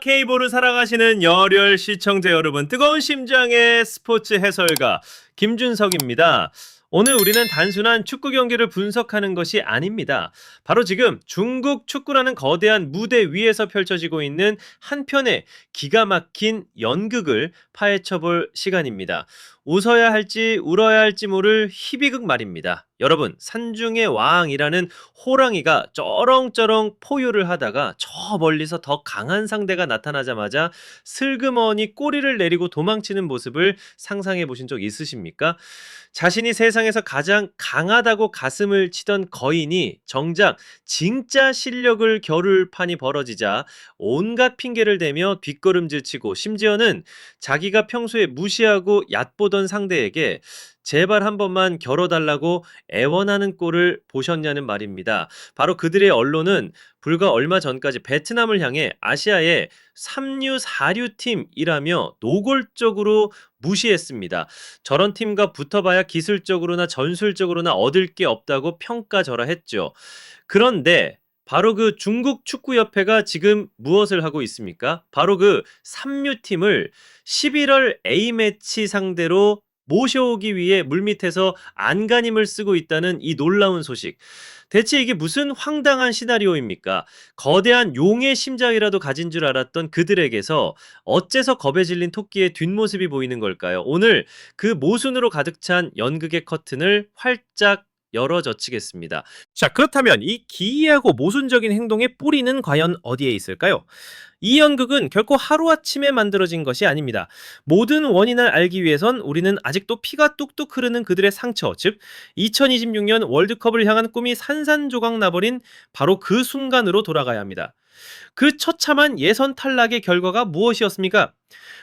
K보를 사랑하시는 열혈 시청자 여러분, 뜨거운 심장의 스포츠 해설가 김준석입니다. 오늘 우리는 단순한 축구 경기를 분석하는 것이 아닙니다. 바로 지금 중국 축구라는 거대한 무대 위에서 펼쳐지고 있는 한 편의 기가 막힌 연극을 파헤쳐볼 시간입니다. 웃어야 할지 울어야 할지 모를 희비극 말입니다. 여러분, 산중의 왕이라는 호랑이가 쩌렁쩌렁 포효를 하다가 저 멀리서 더 강한 상대가 나타나자마자 슬그머니 꼬리를 내리고 도망치는 모습을 상상해 보신 적 있으십니까? 자신이 세상에서 가장 강하다고 가슴을 치던 거인이 정작 진짜 실력을 겨룰 판이 벌어지자 온갖 핑계를 대며 뒷걸음질 치고 심지어는 자기가 평소에 무시하고 얕보던 상대에게 제발 한 번만 겨뤄달라고 애원하는 꼴을 보셨냐는 말입니다. 바로 그들의 언론은 불과 얼마 전까지 베트남을 향해 아시아의 3류, 4류 팀이라며 노골적으로 무시했습니다. 저런 팀과 붙어봐야 기술적으로나 전술적으로나 얻을 게 없다고 평가절하했죠. 그런데 바로 그 중국 축구협회가 지금 무엇을 하고 있습니까? 바로 그 3류 팀을 11월 A매치 상대로 모셔오기 위해 물밑에서 안간힘을 쓰고 있다는 이 놀라운 소식. 대체 이게 무슨 황당한 시나리오입니까? 거대한 용의 심장이라도 가진 줄 알았던 그들에게서 어째서 겁에 질린 토끼의 뒷모습이 보이는 걸까요? 오늘 그 모순으로 가득 찬 연극의 커튼을 활짝 열어젖히겠습니다. 자, 그렇다면 이 기이하고 모순적인 행동의 뿌리는 과연 어디에 있을까요? 이 연극은 결코 하루아침에 만들어진 것이 아닙니다. 모든 원인을 알기 위해선 우리는 아직도 피가 뚝뚝 흐르는 그들의 상처, 즉 2026년 월드컵을 향한 꿈이 산산조각 나버린 바로 그 순간으로 돌아가야 합니다. 그 처참한 예선 탈락의 결과가 무엇이었습니까?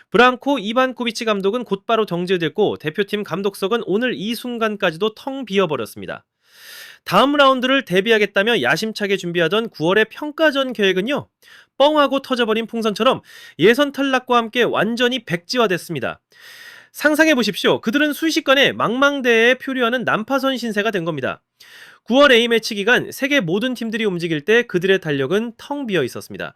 브랑코 이반코비치 감독은 곧바로 정지됐고 대표팀 감독석은 오늘 이 순간까지도 텅 비어버렸습니다. 다음 라운드를 대비하겠다며 야심차게 준비하던 9월의 평가전 계획은요. 뻥하고 터져버린 풍선처럼 예선 탈락과 함께 완전히 백지화됐습니다. 상상해 보십시오. 그들은 순식간에 망망대해에 표류하는 난파선 신세가 된 겁니다. 9월 A매치 기간 세계 모든 팀들이 움직일 때 그들의 달력은 텅 비어 있었습니다.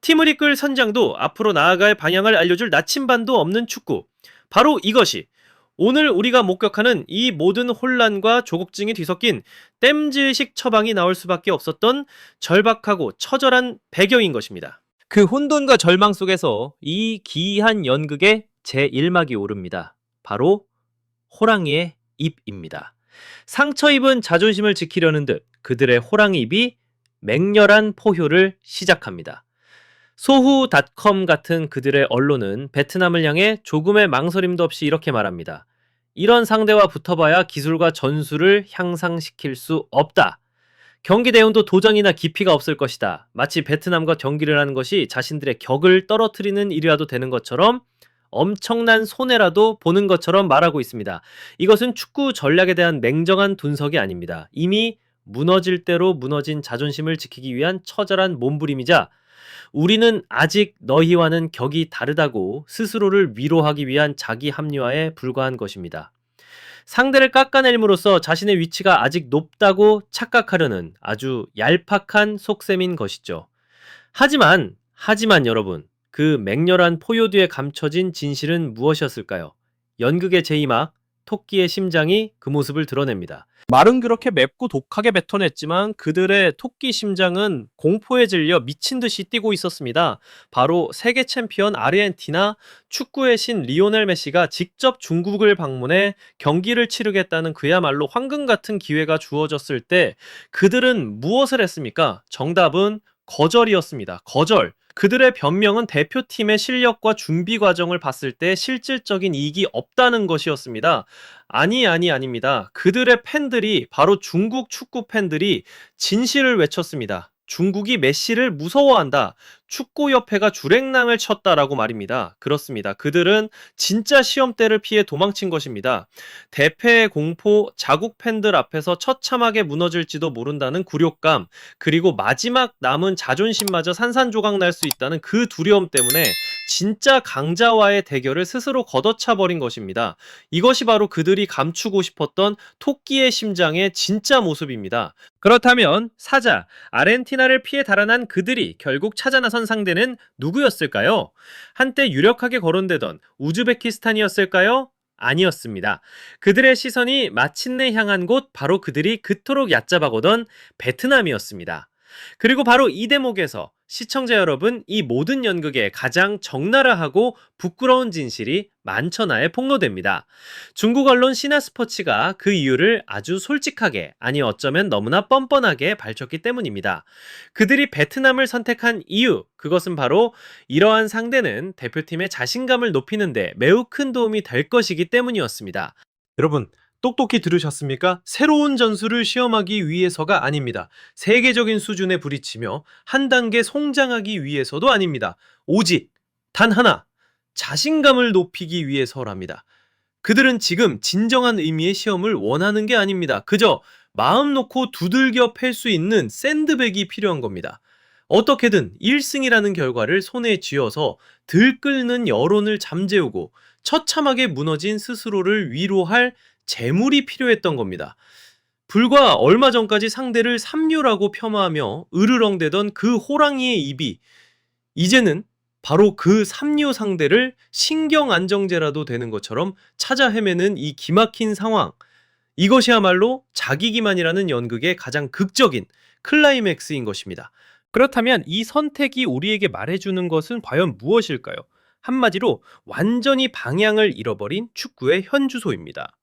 팀을 이끌 선장도 앞으로 나아갈 방향을 알려줄 나침반도 없는 축구. 바로 이것이 오늘 우리가 목격하는 이 모든 혼란과 조국증이 뒤섞인 땜질식 처방이 나올 수밖에 없었던 절박하고 처절한 배경인 것입니다. 그 혼돈과 절망 속에서 이 기이한 연극의 제1막이 오릅니다. 바로 호랑이의 입입니다. 상처 입은 자존심을 지키려는 듯 그들의 호랑이 입이 맹렬한 포효를 시작합니다. 소후닷컴 같은 그들의 언론은 베트남을 향해 조금의 망설임도 없이 이렇게 말합니다. 이런 상대와 붙어봐야 기술과 전술을 향상시킬 수 없다. 경기 내용도 도전이나 깊이가 없을 것이다. 마치 베트남과 경기를 하는 것이 자신들의 격을 떨어뜨리는 일이라도 되는 것처럼 엄청난 손해라도 보는 것처럼 말하고 있습니다. 이것은 축구 전략에 대한 냉정한 분석이 아닙니다. 이미 무너질 대로 무너진 자존심을 지키기 위한 처절한 몸부림이자 우리는 아직 너희와는 격이 다르다고 스스로를 위로하기 위한 자기 합리화에 불과한 것입니다. 상대를 깎아내림으로써 자신의 위치가 아직 높다고 착각하려는 아주 얄팍한 속셈인 것이죠. 하지만, 하지만 여러분, 그 맹렬한 포효 뒤에 감춰진 진실은 무엇이었을까요? 연극의 제2막, 토끼의 심장이 그 모습을 드러냅니다. 말은 그렇게 맵고 독하게 뱉어냈지만 그들의 토끼 심장은 공포에 질려 미친 듯이 뛰고 있었습니다. 바로 세계 챔피언 아르헨티나 축구의 신 리오넬 메시가 직접 중국을 방문해 경기를 치르겠다는 그야말로 황금 같은 기회가 주어졌을 때 그들은 무엇을 했습니까? 정답은 거절이었습니다. 거절. 그들의 변명은 대표팀의 실력과 준비 과정을 봤을 때 실질적인 이익이 없다는 것이었습니다. 아니, 아니, 아닙니다. 그들의 팬들이, 바로 중국 축구 팬들이 진실을 외쳤습니다. 중국이 메시를 무서워한다. 축구협회가 주랭랑을 쳤다라고 말입니다. 그렇습니다. 그들은 진짜 시험대를 피해 도망친 것입니다. 대패의 공포, 자국 팬들 앞에서 처참하게 무너질지도 모른다는 굴욕감, 그리고 마지막 남은 자존심마저 산산조각 날 수 있다는 그 두려움 때문에 진짜 강자와의 대결을 스스로 걷어차 버린 것입니다. 이것이 바로 그들이 감추고 싶었던 토끼의 심장의 진짜 모습입니다. 그렇다면 사자, 아르헨티나를 피해 달아난 그들이 결국 찾아 나선 상대는 누구였을까요? 한때 유력하게 거론되던 우즈베키스탄이었을까요? 아니었습니다. 그들의 시선이 마침내 향한 곳 바로 그들이 그토록 얕잡아보던 베트남이었습니다. 그리고 바로 이 대목에서 시청자 여러분 이 모든 연극에 가장 적나라하고 부끄러운 진실이 만천하에 폭로됩니다. 중국 언론 시나스포츠가 그 이유를 아주 솔직하게 아니 어쩌면 너무나 뻔뻔하게 밝혔기 때문입니다. 그들이 베트남을 선택한 이유 그것은 바로 이러한 상대는 대표팀의 자신감을 높이는데 매우 큰 도움이 될 것이기 때문이었습니다. 여러분 똑똑히 들으셨습니까? 새로운 전술을 시험하기 위해서가 아닙니다. 세계적인 수준에 부딪히며 한 단계 성장하기 위해서도 아닙니다. 오직 단 하나 자신감을 높이기 위해서랍니다. 그들은 지금 진정한 의미의 시험을 원하는 게 아닙니다. 그저 마음 놓고 두들겨 팰 수 있는 샌드백이 필요한 겁니다. 어떻게든 1승이라는 결과를 손에 쥐어서 들끓는 여론을 잠재우고 처참하게 무너진 스스로를 위로할 재물이 필요했던 겁니다. 불과 얼마 전까지 상대를 삼류라고 폄하하며 으르렁대던 그 호랑이의 입이 이제는 바로 그 삼류 상대를 신경 안정제라도 되는 것처럼 찾아 헤매는 이 기막힌 상황. 이것이야말로 자기기만이라는 연극의 가장 극적인 클라이맥스인 것입니다. 그렇다면 이 선택이 우리에게 말해주는 것은 과연 무엇일까요? 한마디로 완전히 방향을 잃어버린 축구의 현주소입니다.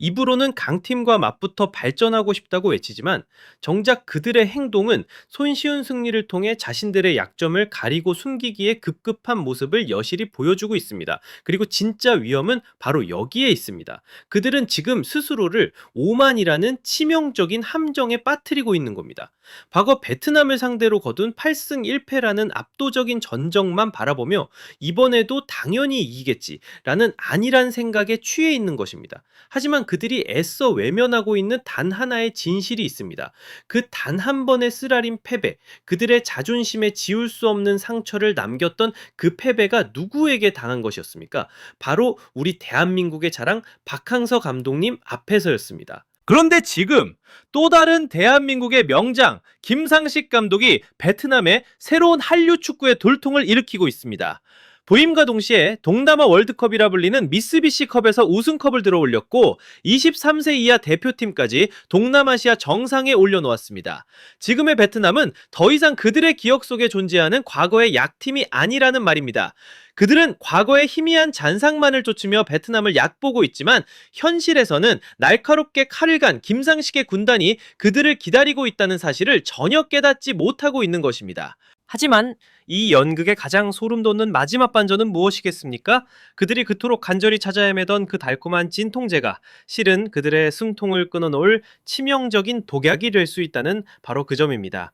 입으로는 강팀과 맞붙어 발전하고 싶다고 외치지만 정작 그들의 행동은 손쉬운 승리를 통해 자신들의 약점을 가리고 숨기기에 급급한 모습을 여실히 보여주고 있습니다. 그리고 진짜 위험은 바로 여기에 있습니다. 그들은 지금 스스로를 오만이라는 치명적인 함정에 빠뜨리고 있는 겁니다. 과거 베트남을 상대로 거둔 8승 1패라는 압도적인 전적만 바라보며 이번에도 당연히 이기겠지라는 안일한 생각에 취해 있는 것입니다. 하지만 그들이 애써 외면하고 있는 단 하나의 진실이 있습니다. 그 단 한 번의 쓰라린 패배, 그들의 자존심에 지울 수 없는 상처를 남겼던 그 패배가 누구에게 당한 것이었습니까? 바로 우리 대한민국의 자랑 박항서 감독님 앞에서였습니다. 그런데 지금 또 다른 대한민국의 명장 김상식 감독이 베트남에 새로운 한류 축구의 돌통을 일으키고 있습니다. 부임과 동시에 동남아 월드컵이라 불리는 미쓰비시 컵에서 우승컵을 들어 올렸고 23세 이하 대표팀까지 동남아시아 정상에 올려놓았습니다. 지금의 베트남은 더 이상 그들의 기억 속에 존재하는 과거의 약팀이 아니라는 말입니다. 그들은 과거의 희미한 잔상만을 쫓으며 베트남을 얕보고 있지만 현실에서는 날카롭게 칼을 간 김상식의 군단이 그들을 기다리고 있다는 사실을 전혀 깨닫지 못하고 있는 것입니다. 하지만 이 연극의 가장 소름 돋는 마지막 반전은 무엇이겠습니까? 그들이 그토록 간절히 찾아 헤매던 그 달콤한 진통제가 실은 그들의 승통을 끊어놓을 치명적인 독약이 될 수 있다는 바로 그 점입니다.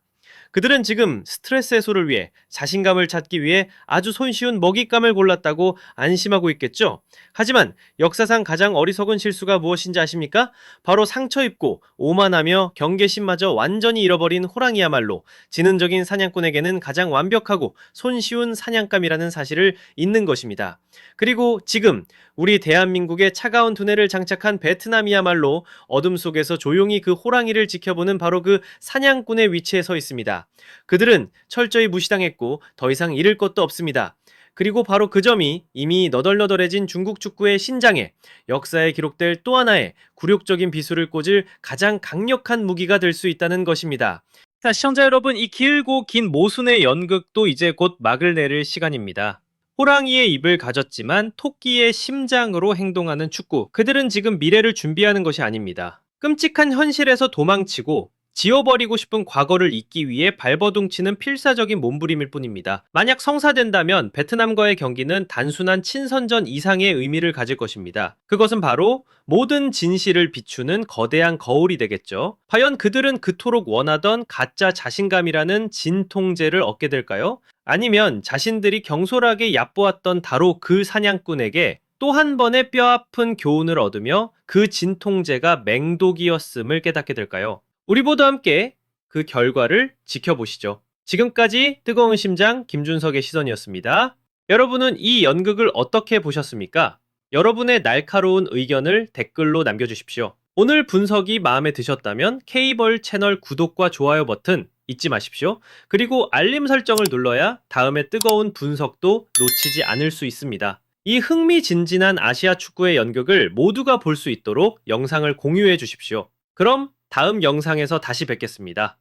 그들은 지금 스트레스 해소를 위해 자신감을 찾기 위해 아주 손쉬운 먹잇감을 골랐다고 안심하고 있겠죠? 하지만 역사상 가장 어리석은 실수가 무엇인지 아십니까? 바로 상처 입고 오만하며 경계심마저 완전히 잃어버린 호랑이야말로 지능적인 사냥꾼에게는 가장 완벽하고 손쉬운 사냥감이라는 사실을 잊는 것입니다. 그리고 지금 우리 대한민국의 차가운 두뇌를 장착한 베트남이야말로 어둠 속에서 조용히 그 호랑이를 지켜보는 바로 그 사냥꾼의 위치에 서 있습니다. 그들은 철저히 무시당했고 더 이상 잃을 것도 없습니다. 그리고 바로 그 점이 이미 너덜너덜해진 중국 축구의 신장에 역사에 기록될 또 하나의 굴욕적인 비수를 꽂을 가장 강력한 무기가 될 수 있다는 것입니다. 자, 시청자 여러분, 이 길고 긴 모순의 연극도 이제 곧 막을 내릴 시간입니다. 호랑이의 입을 가졌지만 토끼의 심장으로 행동하는 축구. 그들은 지금 미래를 준비하는 것이 아닙니다. 끔찍한 현실에서 도망치고 지워버리고 싶은 과거를 잊기 위해 발버둥치는 필사적인 몸부림일 뿐입니다. 만약 성사된다면 베트남과의 경기는 단순한 친선전 이상의 의미를 가질 것입니다. 그것은 바로 모든 진실을 비추는 거대한 거울이 되겠죠. 과연 그들은 그토록 원하던 가짜 자신감이라는 진통제를 얻게 될까요? 아니면 자신들이 경솔하게 얕보았던 바로 그 사냥꾼에게 또한 번의 뼈아픈 교훈을 얻으며 그 진통제가 맹독이었음을 깨닫게 될까요? 우리 모두 함께 그 결과를 지켜보시죠. 지금까지 뜨거운 심장 김준석의 시선이었습니다. 여러분은 이 연극을 어떻게 보셨습니까? 여러분의 날카로운 의견을 댓글로 남겨주십시오. 오늘 분석이 마음에 드셨다면 K벌 채널 구독과 좋아요 버튼 잊지 마십시오. 그리고 알림 설정을 눌러야 다음에 뜨거운 분석도 놓치지 않을 수 있습니다. 이 흥미진진한 아시아 축구의 연극을 모두가 볼 수 있도록 영상을 공유해 주십시오. 그럼 다음 영상에서 다시 뵙겠습니다.